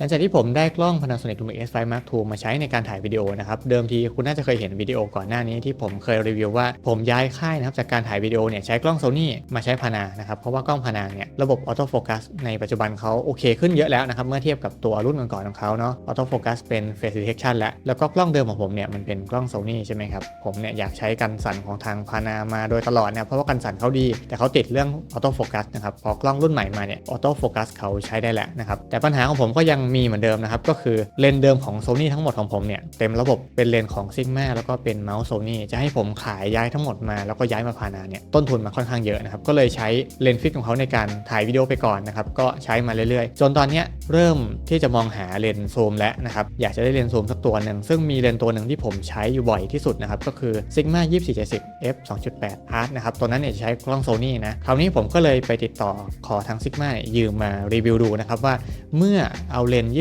หลังจากที่ผมได้กล้อง Panasonic Lumix S5 Mark II มาใช้ในการถ่ายวิดีโอนะครับ เดิมทีคุณน่าจะเคยเห็นวิดีโอก่อนหน้านี้ที่ผมเคยรีวิวว่าผมย้ายค่ายนะครับจากการถ่ายวิดีโอเนี่ยใช้กล้อง Sony มาใช้พานานะครับ เพราะว่ากล้องพานาเนี่ยระบบออโต้โฟกัสในปัจจุบันเขาโอเคขึ้นเยอะแล้วนะครับ เมื่อเทียบกับตัวรุ่นก่อนๆของเขาเนาะออโต้โฟกัสเป็น Face Detection แล้ว แล้วก็กล้องเดิมของผมเนี่ยมันเป็นกล้อง Sony ใช่ไหมครับผมเนี่ยอยากใช้กันสั่นของทางพานามาโดยตลอดเนี่ยเพราะว่ากันสั่นเขาดี แต่เขาติดเรื่องออโต้โฟกัสนะครับพอกล้องรุ่นใหม่มาเนี่ยออโต้โฟกัสเขาใช้ได้แหละนะครับแต่ปัญหาของผมก็ยังมีเหมือนเดิมนะครับ ก็คือเลนเดิมของ Sony ทั้งหมดของผมเนี่ย เต็มระบบเป็นเลนของ Sigma แล้วก็เป็นเมาส์ Sony จะให้ผมขายย้ายทั้งหมดมาแล้วก็ย้ายมาพานาเนี่ยต้นทุนมาค่อนข้างเยอะนะครับก็เลยใช้เลนฟิกของเขาในการถ่ายวิดีโอไปก่อนนะครับก็ใช้มาเรื่อยๆ จนตอนนี้เริ่มที่จะมองหาเลนซูมแล้วนะครับอยากจะได้เลนซูมสักตัวหนึ่งซึ่งมีเลนตัวหนึ่งที่ผมใช้อยู่บ่อยที่สุดนะครับก็คือ Sigma 2470 f 2.8 art นะครับตัวนั้นเนี่ยจะใช้กล้อง Sony นะคราวนี้ผมก็เลยไปติดต่อขอทาง Sigma เนี่ยยืมมารีวิวดูนะครับว่าเมื่อเอาเลนส์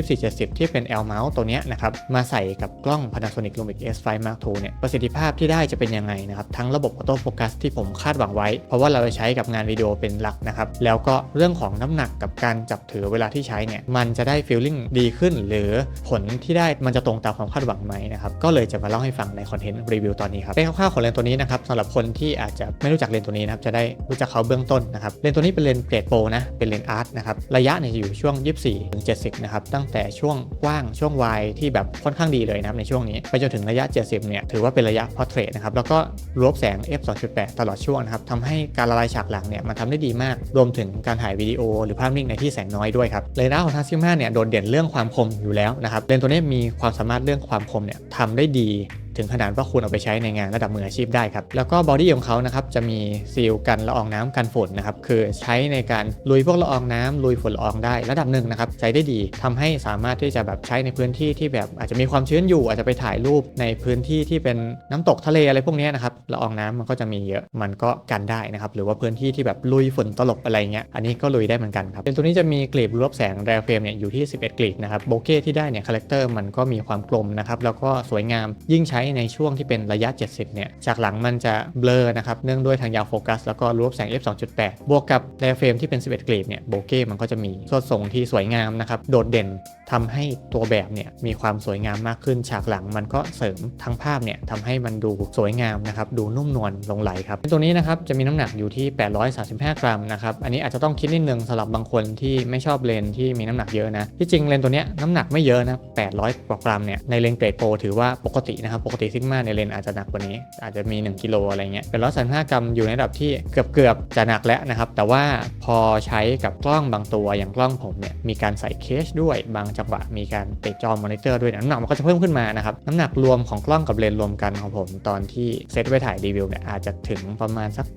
2470 ที่เป็น L mount ตัวนี้นะครับมาใส่กับกล้อง Panasonic Lumix S5 Mark II เนี่ยประสิทธิภาพที่ได้จะเป็นยังไงนะครับทั้งระบบออโต้โฟกัสที่ผมคาดหวังไว้ เพราะว่าเราจะใช้กับงานวิดีโอเป็นหลักนะครับแล้วก็เรื่องของน้ำหนักกับการจับถือเวลาที่ใช้เนี่ยมันจะได้ฟีลลิ่งดีขึ้น หรือผลที่ได้มันจะตรงตามความคาดหวังไหมนะครับก็เลยจะมาเล่าให้ฟังในคอนเทนต์รีวิวตอนนี้ครับเป็นคร่าวๆของเลนส์ตัวนี้นะครับสำหรับคนที่อาจจะไม่รู้จักเลนส์ตัวนี้นะครับจะได้รู้จักเขาเบื้องต้นนะครับเลนส์ตัวนี้เป็นเลนส์เกรดโปรนะเป็นเลนส์อาร์ตนะครับระยะเนี่ยจะอยู่ช่วง 24-70นะครับตั้งแต่ช่วงกว้างช่วงวายที่แบบค่อนข้างดีเลยนะครับในช่วงนี้ ไปจนถึงระยะ 70 เนี่ยถือว่าเป็นระยะพอร์เทรตนะครับแล้วก็รวบแสง f 2.8 ตลอดช่วงนะครับทำให้การละลายฉากหลังเนี่ยมันทำได้ดีมาก รวมถึงการถ่ายวิดีโอ หรือภาพนิ่งในที่แสงน้อยด้วยครับเลนส์ของทัสซิม่าเนี่ยโดดเด่นเรื่องความคมอยู่แล้วนะครับเลนส์ตัวนี้มีความสามารถเรื่องความคมเนี่ยทำได้ดี ถึงขนาดว่าคุณเอาไปใช้ในงานระดับมืออาชีพได้ครับ แล้วก็บอดี้ของเขานะครับจะมีซีลกันละอองน้ำกันฝนนะครับคือใช้ในการลุยพวกละอองน้ำลุยฝุ่นละอองได้ระดับหนึ่งนะครับใช้ได้ดีทำให้สามารถที่จะแบบใช้ในพื้นที่ที่แบบอาจจะมีความชื้นอยู่อาจจะไปถ่ายรูปในพื้นที่ที่เป็นน้ำตกทะเลอะไรพวกนี้นะครับละอองน้ำมันก็จะมีเยอะมันก็กันได้นะครับหรือว่าพื้นที่ที่แบบลุยฝุ่นตลบอะไรเงี้ยอันนี้ก็ลุยได้เหมือนกันครับเป็นตัวนี้จะมีกลีบรวบแสงแรเฟรมเนี่ยอยู่ที่ 11 กลีบนะครับโบเก้ที่ได้เนี่ยคาแรคเตอร์มันก็มีความกลมนะครับแล้วก็สวยงามยิ่งใช้ในช่วงที่เป็นระยะ 70 เนี่ย จากหลังมันจะเบลอนะครับ เนื่องด้วยทางยาวโฟกัส แล้วก็รูปแสง f 2.8 บวกกับแรเฟรมที่เป็น 11 กรีดเนี่ย โบเก้มันก็จะมีสดทรงที่สวยงามนะครับ โดดเด่น ทำให้ตัวแบบเนี่ยมีความสวยงามมากขึ้น ฉากหลังมันก็เสริมทั้งภาพเนี่ยทำให้มันดูสวยงามนะครับดูนุ่มนวลลงไหลครับตัวนี้นะครับจะมีน้ำหนักอยู่ที่ 835 กรัมนะครับอันนี้อาจจะต้องคิดนิดนึงสำหรับบางคนที่ไม่ชอบเลนที่มีน้ำหนักเยอะนะที่จริงเลนตัวเนี้ยน้ำหนักไม่เยอะนะ800กว่ากรัมเนี่ยในเลนเกรดโปรถือว่าปกตินะครับปกติซิกมาในเลนอาจจะหนักกว่านี้ อาจจะมี 1กิโลอะไรเงี้ยเป็น135กรัมอยู่ในระดับที่เกือบเกือบจะหนักแล้วนะครับแต่ว่าพอใช้กับกล้องบางตัวอย่างกล้องผมเนี่ยมีการใส่เคสด้วยบางจังหวะมีการติดจอมอนิเตอร์ด้วยนะน้ำหนักมันก็จะเพิ่มขึ้นมานะครับน้ำหนักรวมของกล้องกับเลนส์รวมกันของผม ตอนที่เซตไว้ถ่ายรีวิวเนี่ยอาจจะถึงประมาณสัก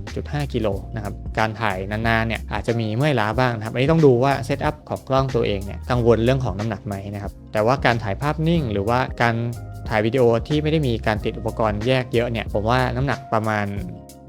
1.5 กิโลนะครับการถ่ายนานๆเนี่ยอาจจะมีเมื่อยล้าบ้างนะครับอันนี้ต้องดูว่าเซตอัพของกล้องตัวเองเนี่ยกังวลเรื่องของน้ำหนักไหมนะครับแต่ว่าการถ่ายภาพนิ่งหรือว่าการ ถ่ายวิดีโอที่ไม่ได้มีการติดอุปกรณ์แยกเยอะเนี่ย ผมว่าน้ำหนักประมาณ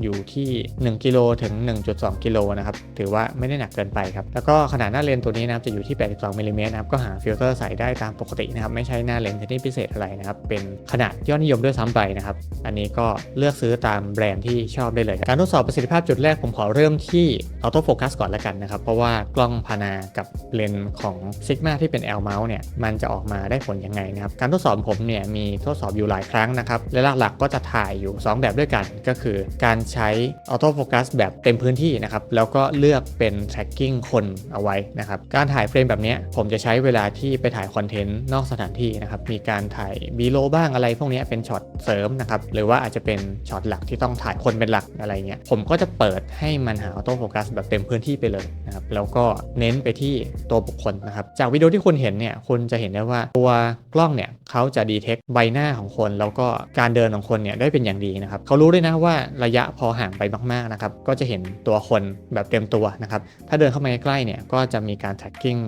อยู่ที่ 1กิโลถึง 1.2กิโลนะครับ ถือว่าไม่ได้หนักเกินไปครับ แล้วก็ขนาดหน้าเลนตัวนี้นะครับ จะอยู่ที่ 82มิลลิเมตรนะครับ ก็หาฟิลเตอร์ใส่ได้ตามปกตินะครับ ไม่ใช่หน้าเลนส์ที่พิเศษอะไรนะครับ เป็นขนาดยอดนิยมด้วยซ้ำไปนะครับ อันนี้ก็เลือกซื้อตามแบรนด์ที่ชอบได้เลย การทดสอบประสิทธิภาพจุดแรกผมขอเริ่มที่ออโต้โฟกัสก่อนแล้วกันนะครับ เพราะว่ากล้องพานากับเลนของ Sigma ที่เป็น L mount เนี่ย มันจะออกมาได้ผลยังไงนะครับ การทดสอบผมเนี่ยมีทดสอบอยู่หลายครั้งนะครับ และหลักๆก็จะถ่ายอยู่ 2 แบบด้วยกัน ก็คือการใช้ออโต้โฟกัสแบบเต็มพื้นที่นะครับ แล้วก็เลือกเป็น tracking คนเอาไว้นะครับ การถ่ายเฟรมแบบนี้ผมจะใช้เวลาที่ไปถ่ายคอนเทนต์นอกสถานที่นะครับ มีการถ่ายบีโลบ้างอะไรพวกนี้เป็นช็อตเสริมนะครับ หรือว่าอาจจะเป็นช็อตหลักที่ต้องถ่ายคนเป็นหลักอะไรเงี้ย ผมก็จะเปิดให้มันหาออโต้โฟกัสแบบเต็มพื้นที่ไปเลยนะครับ แล้วก็เน้นไปที่ตัวบุคคลนะครับ จากวิดีโอที่คุณเห็นเนี่ย คุณจะเห็นได้ว่าตัวกล้องเนี่ยเขาจะดีเทคใบหน้าของคนแล้วก็การเดินของคนเนี่ยได้เป็นอย่างดีนะครับเขารู้ด้วยนะว่าระยะพอห่างไปมากๆนะครับก็จะเห็นตัวคนแบบเต็มตัวนะครับถ้าเดินเข้ามาใกล้ๆเนี่ยก็จะมีการ tracking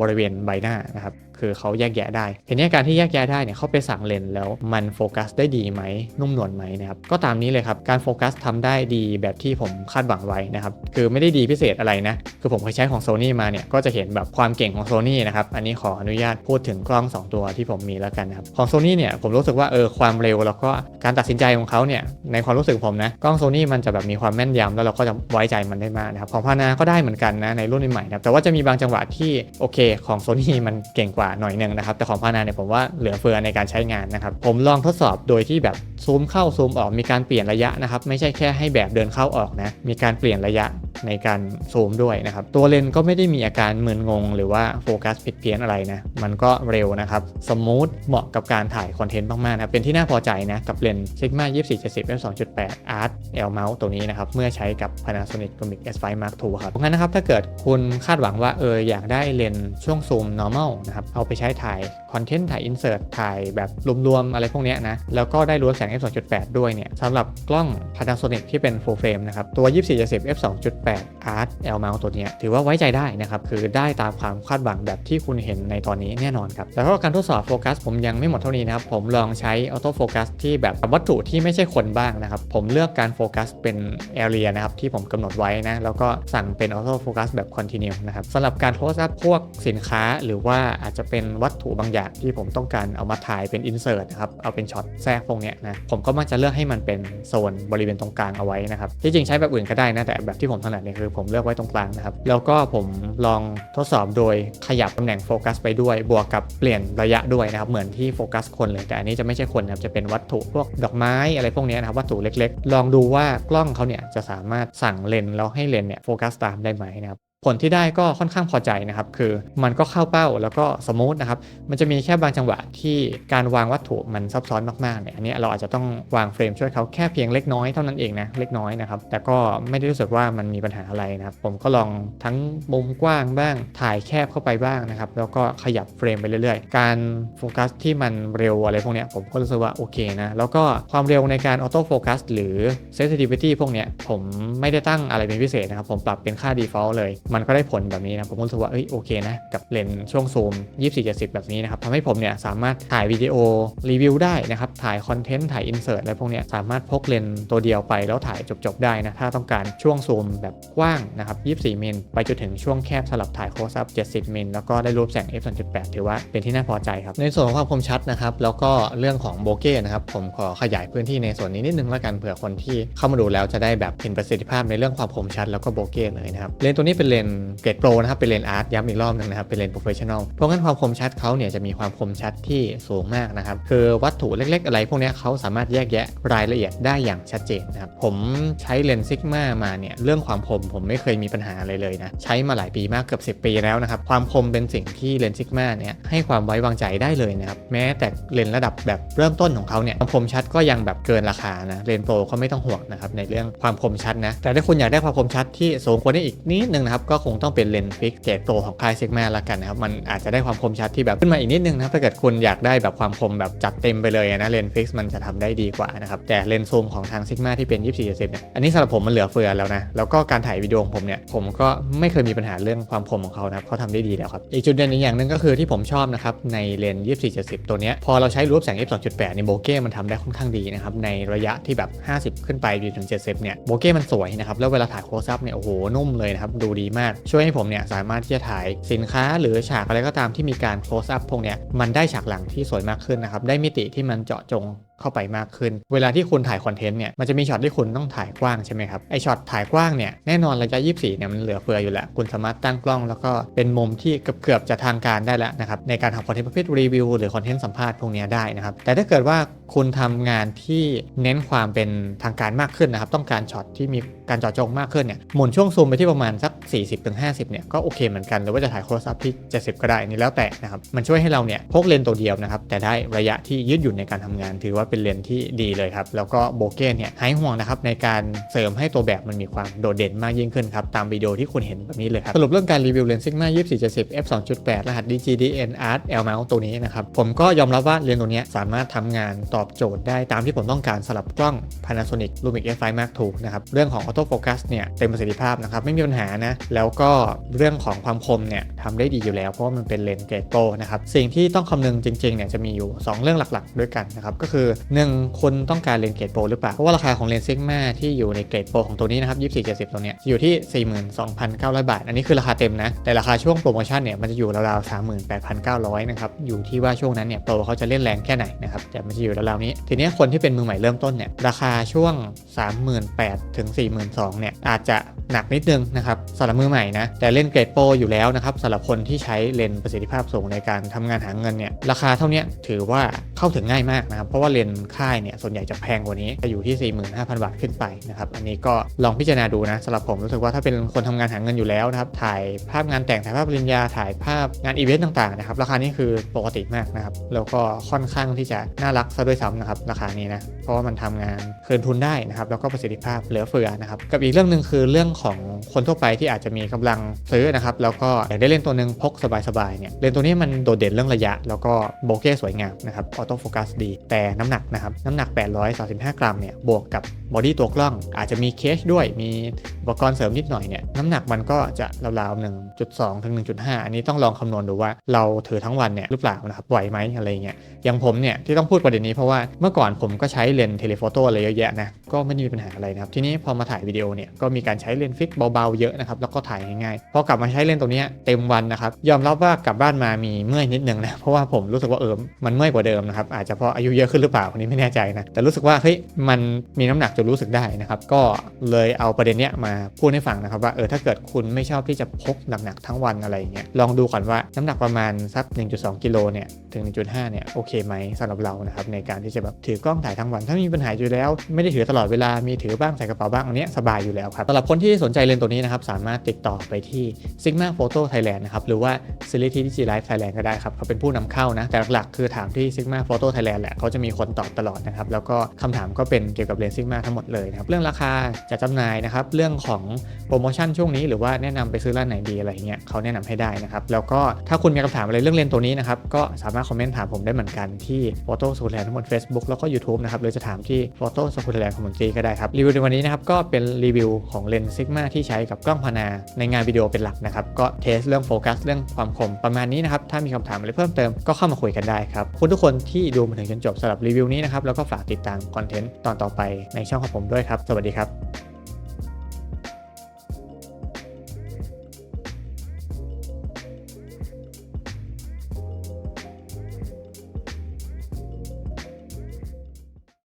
บริเวณใบหน้านะครับ คือเขาแยกแยะได้ทีนี้การที่แยกแยะได้เนี่ยเขาไปสั่งเลนแล้วมันโฟกัสได้ดีไหมนุ่มนวลไหมนะครับก็ตามนี้เลยครับการโฟกัสทำได้ดีแบบที่ผมคาดหวังไว้นะครับคือไม่ได้ดีพิเศษอะไรนะคือผมเคยใช้ของ Sony มาเนี่ยก็จะเห็นแบบความเก่งของ Sony นะครับอันนี้ขออนุญาตพูดถึงกล้อง 2 ตัวที่ผมมีแล้วกันนะครับของ Sony เนี่ยผมรู้สึกว่าเออความเร็วแล้วก็การตัดสินใจของเขาเนี่ยในความรู้สึกผมนะกล้อง Sony มันจะแบบมีความแม่นยำแล้วเราก็จะไว้ใจมันได้มากนะครับของพานาก็ได้เหมือนกันนะในรุ่นใหม่ๆนะครับแต่ว่าจะมีบางจังหวะที่โอเคของ Sony มันเก่งกว่าหน่อยหนึ่งนะครับ แต่ของพานาเนี่ยผมว่าเหลือเฟือในการใช้งานนะครับ ผมลองทดสอบโดยที่แบบซูมเข้าซูมออกมีการเปลี่ยนระยะนะครับ ไม่ใช่แค่ให้แบบเดินเข้าออกนะ มีการเปลี่ยนระยะ ในการซูมด้วยนะครับ ตัวเลนส์ก็ไม่ได้มีอาการมึนงง หรือว่าโฟกัสผิดเพี้ยนอะไรนะ มันก็เร็วนะครับ สมูทเหมาะกับการถ่ายคอนเทนต์มากๆนะเป็นที่น่าพอใจนะ กับเลนส์ Sigma 2470 f 2.8 Art L mount ตัวนี้นะครับ เมื่อใช้กับ Panasonic Lumix S5 Mark II ครับเพราะงั้นนะครับ ถ้าเกิดคุณคาดหวังว่าเอออยากได้เลนส์ช่วงซูม normal นะครับ เอาไปใช้ถ่ายคอนเทนต์ถ่าย insert ถ่ายแบบรวมๆอะไรพวกนี้นะ แล้วก็ได้รวมแสง f 2.8ด้วยเนี่ยสำหรับกล้อง Panasonic ที่เป็น full frame นะครับ ตัว 2470 f 2.8 8 Art L mount ตัวนี้ถือว่าไว้ใจได้นะครับ คือได้ตามความคาดหวังแบบที่คุณเห็นในตอนนี้แน่นอนครับแล้วก็การทดสอบโฟกัสผมยังไม่หมดเท่านี้นะครับ ผมลองใช้ออโต้โฟกัสที่แบบวัตถุที่ไม่ใช่คนบ้างนะครับ ผมเลือกการโฟกัสเป็น area นะครับที่ผมกำหนดไว้นะแล้วก็สั่งเป็นออโต้โฟกัสแบบ continue นะครับสำหรับการโ close up พวกสินค้า หรือว่าอาจจะเป็นวัตถุบางอย่างที่ผมต้องการเอามาถ่ายเป็น insert นะครับเอาเป็นช็อตแทรกพวกเนี้ยนะผมก็มักจะเลือกให้มันเป็นโซนบริเวณตรงกลางเอาไว้นะครับที่จริงใช้แบบอื่นก็ได้นะแต่แบบที่ผมถนัดเนี่ยคือผมเลือกไว้ตรงกลางนะครับ แล้วก็ผมลองทดสอบโดยขยับตำแหน่งโฟกัสไปด้วย บวกกับเปลี่ยนระยะด้วยนะครับ เหมือนที่โฟกัสคนเลย แต่อันนี้จะไม่ใช่คนนะครับ จะเป็นวัตถุพวกดอกไม้อะไรพวกนี้นะครับ วัตถุเล็กๆ ลองดูว่ากล้องเขาเนี่ยจะสามารถสั่งเลนแล้วให้เลนเนี่ยโฟกัสตามได้ไหมนะครับ ผลที่ได้ก็ค่อนข้างพอใจนะครับ คือมันก็เข้าเป้าแล้วก็สมูทนะครับ มันจะมีแค่บางจังหวะที่การวางวัตถุมันซับซ้อนมากๆเนี่ย อันนี้เราอาจจะต้องวางเฟรมช่วยเขาแค่เพียงเล็กน้อยเท่านั้นเองนะ เล็กน้อยนะครับ แต่ก็ไม่ได้รู้สึกว่ามันมีปัญหาอะไรนะครับ ผมก็ลองทั้งมุมกว้างบ้าง ถ่ายแคบเข้าไปบ้างนะครับ แล้วก็ขยับเฟรมไปเรื่อยๆ การโฟกัสที่มันเร็วอะไรพวกเนี้ยผมก็รู้สึกว่าโอเคนะ แล้วก็ความเร็วในการออโต้โฟกัสหรือ sensitivity พวกเนี้ยผมไม่ได้ตั้งอะไรเป็นพิเศษนะครับ ผมปรับเป็นค่า default เลยมันก็ได้ผลแบบนี้นะผมรู้สึกว่าเอ้ยโอเคนะ กับเลนส์ช่วงซูม 24-70 แบบนี้นะครับทำให้ผมเนี่ยสามารถถ่ายวิดีโอรีวิวได้นะครับ ถ่ายคอนเทนต์ ถ่ายอินเสิร์ตอะไรพวกเนี้ยสามารถพกเลนส์ตัวเดียวไปแล้วถ่ายจบ ๆ ได้นะ ถ้าต้องการช่วงซูมแบบกว้างนะครับ 24 มิลไปจนถึงช่วงแคบสลับถ่ายโคสอัพ 70 มิลแล้วก็ได้รูปแสง f 2.8ถือว่าเป็นที่น่าพอใจครับ ในส่วนของความคมชัดนะครับ แล้วก็เรื่องของโบเก้นะครับ ผมขอขยายพื้นที่ในส่วนนี้นิดนึงแล้วกันเผื่อคนที่เข้ามาดูแล้วจะได้แบบเห็นประสิทธิภาพในเรื่องความคมชัดแล้วก็โบเก้เลยนะครับเลนส์ตัวนี้เป็นเลนเกรดโปรนะครับเป็นเลนอาร์ตย้ำอีกรอบนึงนะครับเป็นเลนโปรเฟชชั่นอลเพราะงั้นความคมชัดเขาเนี่ยจะมีความคมชัดที่สูงมากนะครับคือวัตถุเล็ก ๆ อะไรพวกนี้เขาสามารถแยกแยะรายละเอียดได้อย่างชัดเจนนะครับผมใช้เลนส์ซิกมามาเนี่ยเรื่องความคมผมไม่เคยมีปัญหาอะไรเลยนะใช้มาหลายปีมากเกือบ10 ปีแล้วนะครับความคมเป็นสิ่งที่เลนส์ซิกมาเนี่ยให้ความไว้วางใจได้เลยนะครับแม้แต่เลนส์ระดับแบบเริ่มต้นของเขาเนี่ยความคมชัดก็ยังแบบเกินราคานะเลนส์โปรเขาไม่ต้องห่วงนะครับในเรื่องความคมชัดนะแต่ถ้าคุณอยากได้ความคมชัดที่สูงกว่านี้อีกนิดนึงนะครับก็คงต้องเป็นเลนส์ฟิกเกรดโปรของค่ายซิกมาละกันนะครับมันอาจจะได้ความคมชัดที่แบบขึ้นมาอีกนิดนึงนะถ้าเกิดคุณอยากได้แบบความคมแบบจัดเต็มไปเลยนะเลนส์ฟิกมันจะทำได้ดีกว่านะครับแต่เลนส์ซูมของทางซิกมาที่เป็น 24-70เนี่ยอันนี้สำหรับผมมันเหลือเฟือแล้วนะแล้วก็การถ่ายวิดีโอของผมเนี่ยผมก็ไม่เคยมีปัญหาเรื่องความคมของเขานะเขาทำได้ดีแล้วครับอีกจุดเด่นอีกอย่างหนึ่งก็คือที่ผมชอบนะครับในเลนส์24-70 ตัวเนี้ยพอเราใช้รูปแสง f 2.8ในโบเก้มันทำได้ค่อนข้างดีนะครับในระยะที่แบบ 50 ขึ้นไปจนถึง 70 เนี่ยโบเก้มันสวยนะครับแล้วเวลาถ่ายโคสอัพเนี่ยโอ้โหนุ่มเลยนะครับดูดีมากช่วยให้ผมเนี่ยสามารถที่จะถ่ายสินค้าหรือฉากอะไรก็ตามที่มีการ close up พวกเนี้ยมันได้ฉากหลังที่สวยมากขึ้นนะครับได้มิติที่มันเจาะจง เข้าไปมากขึ้น เวลาที่คุณถ่ายคอนเทนต์เนี่ยมันจะมีช็อตที่คุณต้องถ่ายกว้างใช่ไหมครับไอช็อตถ่ายกว้างเนี่ยแน่นอนระยะ 24 เนี่ยมันเหลือเฟืออยู่แล้ว คุณสามารถตั้งกล้อง แล้วก็เป็นมุมที่เกือบๆจะทางการได้แล้วนะครับในการทำคอนเทนต์ประเภทรีวิวหรือคอนเทนต์สัมภาษณ์พวกนี้ได้นะครับแต่ถ้าเกิดว่าคุณทำงานที่เน้นความเป็นทางการมากขึ้นนะครับต้องการช็อตที่มีการจาะจงมากขึ้นเนี่ยหมุนช่วงซูมไปที่ประมาณสัก 40-50 เนี่ยก็โอเคเหมือนกันหรือว่าจะถ่ายโคสอัพที่ 70 ก็ได้นี่แล้วแต่นะครับมันช่วยให้เราเนี่ยพกเลนตัวเดียวนะครับแต่ได้ระยะที่ยืดหยุ่นในการทำงานถือว่าเป็นเลนส์ที่ดีเลยครับ แล้วก็โบเก้เนี่ยหายห่วงนะครับในการเสริมให้ตัวแบบมันมีความโดดเด่นมากยิ่งขึ้นครับ ตามวิดีโอที่คุณเห็นแบบนี้เลยครับ สรุปเรื่องการรีวิวเลนส์ Sigma 2470 f 2.8 รหัส DGDN Art L mount ตัวนี้นะครับ ผมก็ยอมรับว่าเลนส์ตัวนี้สามารถทำงานตอบโจทย์ได้ตามที่ผมต้องการสำหรับกล้อง Panasonic Lumix S5 Mark II นะครับเรื่องของ Auto Focus เนี่ยเต็มประสิทธิภาพนะครับไม่มีปัญหานะแล้วก็เรื่องของความคมเนี่ยทำได้ดีอยู่แล้วเพราะว่ามันเป็นเลนส์เกรดโปนะครับสิ่งที่ต้องคำนึงจริงๆเนี่ยจะมีอยู่ 2 เรื่องหลักๆ ด้วยกันนะครับก็คือ1 คุณต้องการเลนเกรดโปรหรือเปล่า เพราะว่าราคาของเลนซิกมาที่อยู่ในเกรดโปรของตัวนี้นะครับ2470ตัวเนี้ยอยู่ที่ 42,900 บาท อันนี้คือราคาเต็มนะ แต่ราคาช่วงโปรโมชั่นเนี่ยมันจะอยู่ราวๆ38,900นะครับอยู่ที่ว่าช่วงนั้นเนี่ยโปรเขาจะเล่นแรงแค่ไหนนะครับแต่มันจะอยู่ราวๆนี้ ทีนี้คนที่เป็นมือใหม่เริ่มต้นเนี่ยราคาช่วง 38,000ถึง42,000เนี่ยอาจจะหนักนิดนึงนะครับสำหรับมือใหม่นะแต่เล่นเกรดโปรอยู่แล้วนะครับสำหรับคนที่ใช้เลนประสิทธิภาพสูงในการทำงานหาเงินเนี่ยราคาเท่านี้ถือว่า เข้าถึงง่ายมากนะครับ เพราะว่าเลนส์ค่ายเนี่ยส่วนใหญ่จะแพงกว่านี้จะอยู่ที่ 45,000 บาทขึ้นไปนะครับอันนี้ก็ลองพิจารณาดูนะสำหรับผมรู้สึกว่าถ้าเป็นคนทำงานหาเงินอยู่แล้วนะครับถ่ายภาพงานแต่งถ่ายภาพปริญญาถ่ายภาพงานอีเวนต์ต่างๆนะครับราคานี้คือปกติมากนะครับแล้วก็ค่อนข้างที่จะน่ารักซะด้วยซ้ำนะครับราคานี้นะเพราะว่ามันทำงานคืนทุนได้นะครับแล้วก็ประสิทธิภาพเหลือเฟือนะครับกับอีกเรื่องหนึ่งคือเรื่องของคนทั่วไปที่อาจจะมีกำลังซื้อนะครับแล้วก็อยากได้เล่นตัวหนึ่งพกสบายๆเนี่ยเลนตัวนี้มันโดดเด่นเรื่องระยะ แล้วก็โบเก้สวยงามนะครับออโต้โฟกัสดี แต่น้ำหนักนะครับ น้ำหนัก 835 กรัมเนี่ย บวกกับบอดี้ตัวกล้อง อาจจะมีเคสด้วย มีอุปกรณ์เสริมนิดหน่อยเนี่ย น้ำหนักมันก็จะราวๆ 1.2 ถึง 1.5 อันนี้ต้องลองคำนวณดูว่าเราถือทั้งวันเนี่ยหรือเปล่านะครับ ไหวไหมอะไรเงี้ย อย่างผมเนี่ยที่ต้องพูดประเด็นนี้เพราะว่าเมื่อก่อนผมก็ใช้เลนส์เทเลโฟโต้อะไรเยอะแยะนะ ก็ไม่ได้มีปัญหาอะไรนะครับ ทีนี้พอมาถ่ายวิดีโอเนี่ยก็มีการใช้เลนส์ฟิกเบาๆเยอะนะครับแล้วก็ถ่ายง่ายๆพอกลับมาใช้เลนส์ตัวนี้เต็มวันนะครับยอมรับว่ากลับบ้านมามีเมื่อยนิดนึงนะเพราะว่าผมรู้สึกว่าเออมันเมื่อยกว่าเดิมนะครับอาจจะเพราะอายุเยอะขึ้นหรือเปล่าอันนี้ไม่แน่ใจนะแต่รู้สึกว่าเฮ้ยมันมีน้ำหนักจนรู้สึกได้นะครับก็เลยเอาประเด็นเนี้ยมาพูดให้ฟังนะครับว่าเออถ้าเกิดคุณไม่ชอบที่จะพกหนักๆทั้งวันอะไรเงี้ยลองดูก่อนว่าน้ำหนักประมาณสัก 1.2 กิโลเนี่ยถึง 1.5 เนี่ยโอเคไหมสำหรับเรานะครับในการที่จะแบบถือกล้องถ่ายทั้งวันถ้ามีปัญหาอยู่แล้วไม่ได้ถือตลอดลอดเวลามีถือบ้างใส่กระเป๋าบ้างอันนี้สบายอยู่แล้วครับสำหรับคนที่สนใจเลนส์ตัวนี้นะครับสามารถติดต่อไปที่ Sigma Photo Thailand นะครับหรือว่า s i l i t y Digi Life Thailand ก็ได้ครับเขาเป็นผู้นำเข้านะ แต่หลักๆคือถามที่ Sigma Photo Thailand แหละเขาจะมีคนตอบตลอดนะครับแล้วก็คำถามก็เป็นเกี่ยวกับเลนส์ Sigma ทั้งหมดเลยนะครับเรื่องราคาจัดจำหน่ายนะครับเรื่องของโปรโมชั่นช่วงนี้หรือว่าแนะนำไปซื้อร้านไหนดีอะไรเงี้ยเขาแนะนำให้ได้นะครับแล้วก็ถ้าคุณมีคำถามอะไรเรื่องเลนส์ตัวนี้นะครับก็สามารถคอมเมนต์ถามผมได้เหมือนกันที่ Photo s c h o o l Thailand ทั้งหมด Facebook แล้วก็ YouTube นะครับหรือจะถามที่ Photo s c h o o l นตรีก็ได้ครับรีวิวในวันนี้นะครับก็เป็นรีวิวของเลนส์ซิกมาที่ใช้กับกล้องพานาในงานวิดีโอเป็นหลักนะครับก็เทสเรื่องโฟกัสเรื่องความคมประมาณนี้นะครับถ้ามีคำถามอะไรเพิ่มเติมก็เข้ามาคุยกันได้ครับคุณทุกคนที่ดูมาถึงจนจบสำหรับรีวิวนี้นะครับแล้วก็ฝากติดตามคอนเทนต์ตอนต่อไปในช่องของผมด้วยครับ สวัสดีครับ